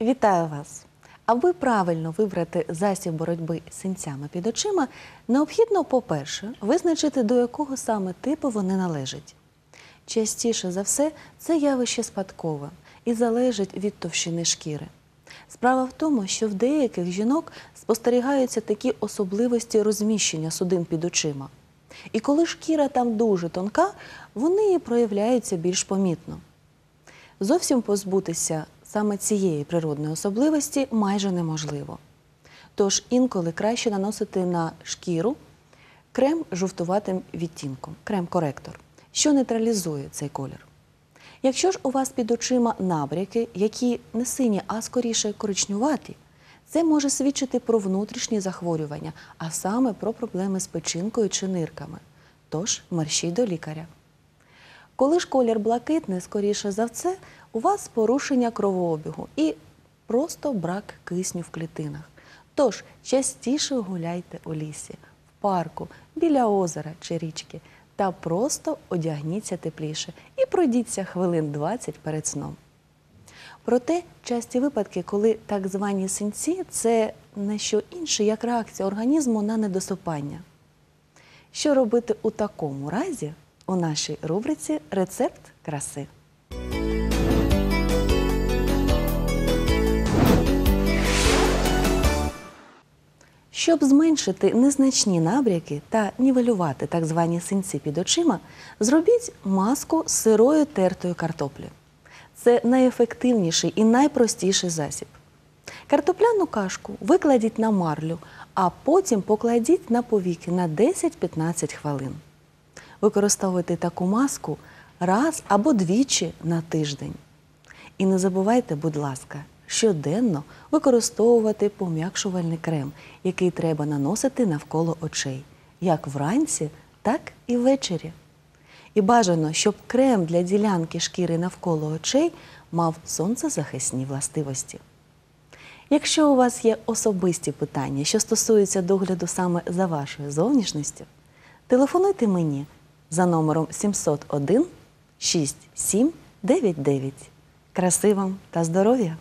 Вітаю вас! Аби правильно вибрати засіб боротьби з синцями під очима, необхідно, по-перше, визначити, до якого саме типу вони належать. Частіше за все, це явище спадкове і залежить від товщини шкіри. Справа в тому, що в деяких жінок спостерігаються такі особливості розміщення судин під очима. І коли шкіра там дуже тонка, вони і проявляються більш помітно. Зовсім позбутися саме цієї природної особливості майже неможливо. Тож інколи краще наносити на шкіру крем жовтуватим відтінком, крем-коректор, що нейтралізує цей колір. Якщо ж у вас під очима набряки, які не сині, а скоріше коричнюваті, це може свідчити про внутрішні захворювання, а саме про проблеми з печінкою чи нирками. Тож мерщій до лікаря. Коли ж колір блакитний, скоріше за все, у вас порушення кровообігу і просто брак кисню в клітинах. Тож частіше гуляйте у лісі, в парку, біля озера чи річки та просто одягніться тепліше і пройдіться хвилин 20 перед сном. Проте часті випадки, коли так звані синці це не що інше, як реакція організму на недосипання. Що робити у такому разі у нашій рубриці Рецепт краси. Щоб зменшити незначні набряки та нівелювати так звані синці під очима, зробіть маску з сирою тертої картоплі. Це найефективніший і найпростіший засіб. Картопляну кашку викладіть на марлю, а потім покладіть на повіки на 10-15 хвилин. Використовуйте таку маску раз або двічі на тиждень. І не забувайте, будь ласка, щоденно використовувати пом'якшувальний крем, який треба наносити навколо очей, як вранці, так і ввечері. І бажано, щоб крем для ділянки шкіри навколо очей мав сонцезахисні властивості. Якщо у вас є особисті питання, що стосуються догляду саме за вашою зовнішністю, телефонуйте мені за номером 701 6799. Краси вам та здоров'я!